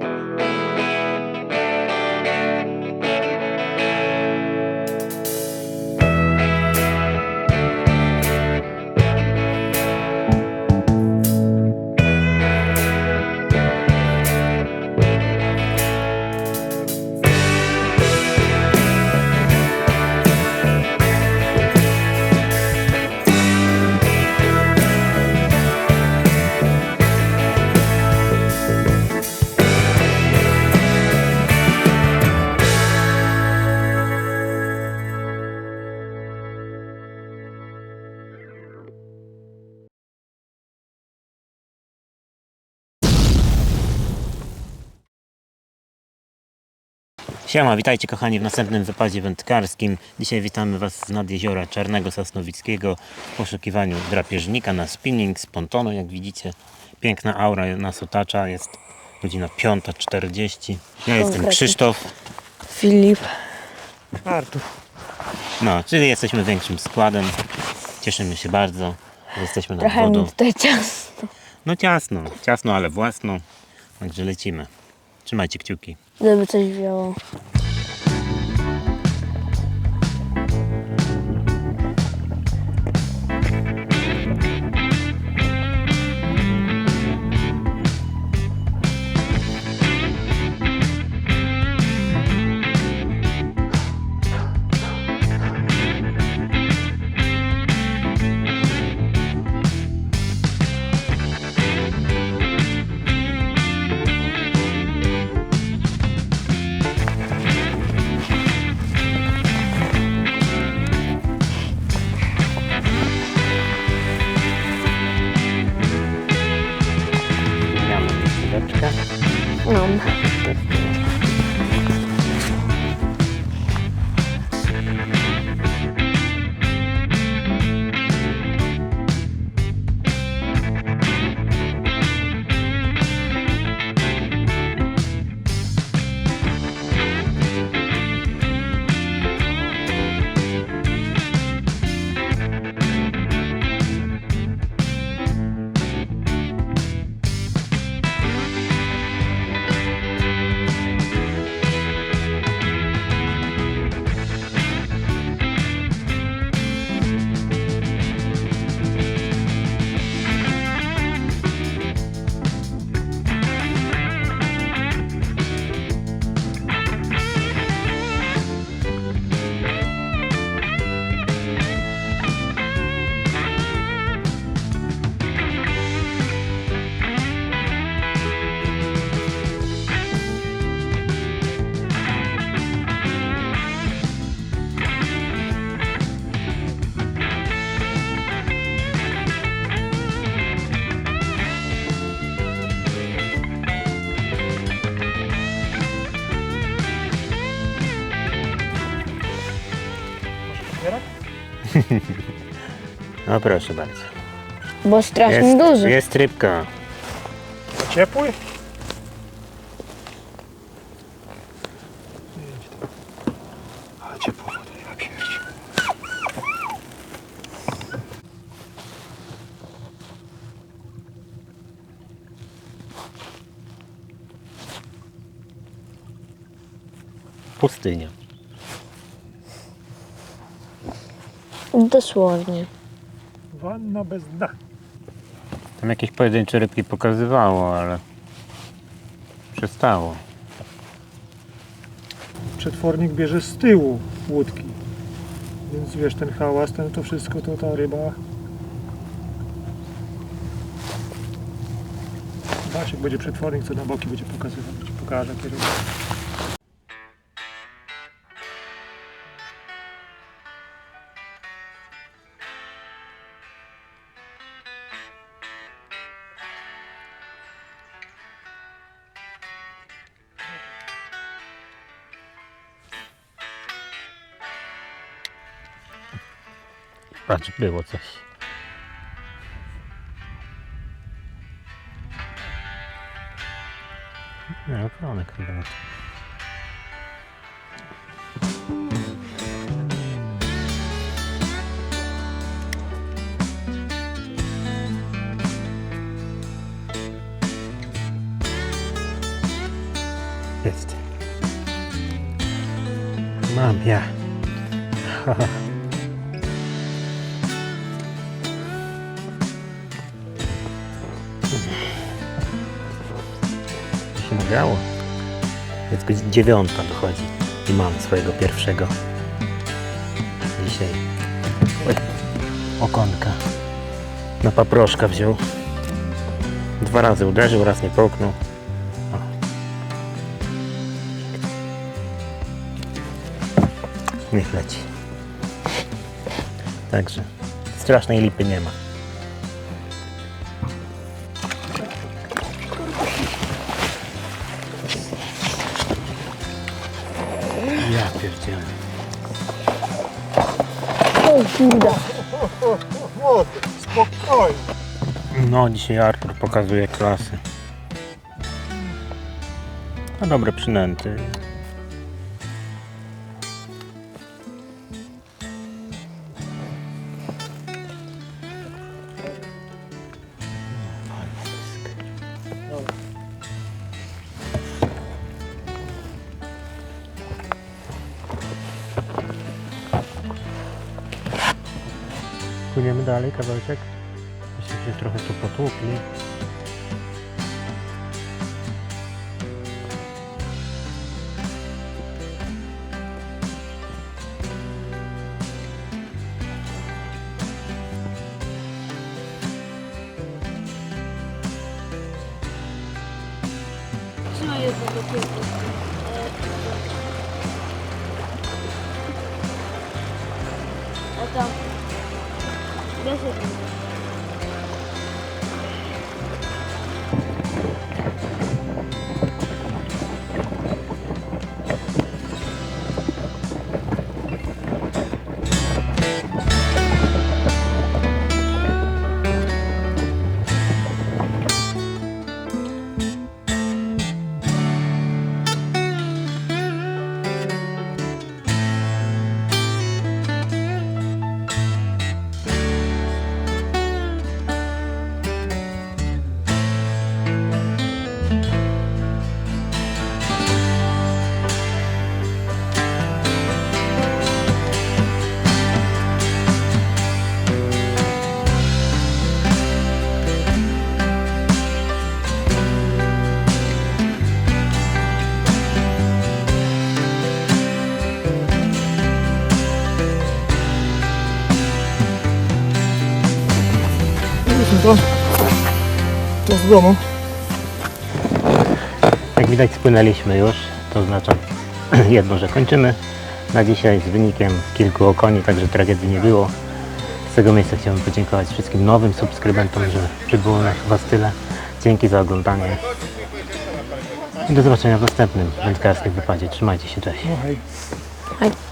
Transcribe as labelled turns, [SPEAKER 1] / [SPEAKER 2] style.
[SPEAKER 1] Thank you. Siema, witajcie kochani w następnym wypadzie wędkarskim. Dzisiaj witamy Was z nad jeziora Czarnego Sosnowickiego w poszukiwaniu drapieżnika na spinning z pontonu, jak widzicie. Piękna aura nas otacza, jest godzina 5.40. Ja jestem. Krzysztof,
[SPEAKER 2] Filip.
[SPEAKER 3] Artur.
[SPEAKER 1] no, czyli jesteśmy większym składem. Cieszymy się bardzo, że jesteśmy
[SPEAKER 2] Trochę mi
[SPEAKER 1] wodą.
[SPEAKER 2] tutaj ciasno.
[SPEAKER 1] No ciasno, ciasno, ale własno. Także lecimy. Trzymajcie kciuki.
[SPEAKER 2] Gdyby coś wzięło. No
[SPEAKER 1] proszę bardzo.
[SPEAKER 2] Bo strasznie
[SPEAKER 1] Jest,
[SPEAKER 2] duży.
[SPEAKER 1] jest rybka.
[SPEAKER 3] Ciepły? Ale ciepło wody, ja pierdzie.
[SPEAKER 1] Pustynia.
[SPEAKER 2] Dosłownie.
[SPEAKER 3] Wanna bez dna.
[SPEAKER 1] Tam jakieś pojedyncze rybki pokazywało, ale przestało.
[SPEAKER 3] Przetwornik bierze z tyłu łódki. Więc wiesz, ten hałas, ten to wszystko, to ta ryba. Basiek będzie przetwornik, co na boki będzie pokazywał. Ci pokaże, jakie
[SPEAKER 1] Patrz, było coś. Nie, kronek chyba. Jest. Mam ja. się nagrało. Jest godzina dziewiąta dochodzi i mam swojego pierwszego. Dzisiaj Oj, okonka. Na paproszka wziął. Dwa razy uderzył, raz nie połknął. Niech leci. Także strasznej lipy nie ma ja pierdzielę
[SPEAKER 2] O kurde.
[SPEAKER 3] Młody, spokojnie.
[SPEAKER 1] No, dzisiaj Artur pokazuje klasy. A dobre przynęty. Płyniemy dalej kawałeczek. Myśmy się trochę tu potłukli.
[SPEAKER 2] Trzymaj jednego. A tam. Bierz jednego.
[SPEAKER 3] Jesteśmy to. To z domu.
[SPEAKER 1] Jak widać spłynęliśmy już, to oznacza jedno, że kończymy na dzisiaj z wynikiem kilku okoni, także tragedii nie było. Z tego miejsca chciałbym podziękować wszystkim nowym subskrybentom, że przybyło nas Was tyle. Dzięki za oglądanie. I do zobaczenia w następnym wędkarskim wypadzie. Trzymajcie się, cześć.
[SPEAKER 3] No hej.
[SPEAKER 2] Hej.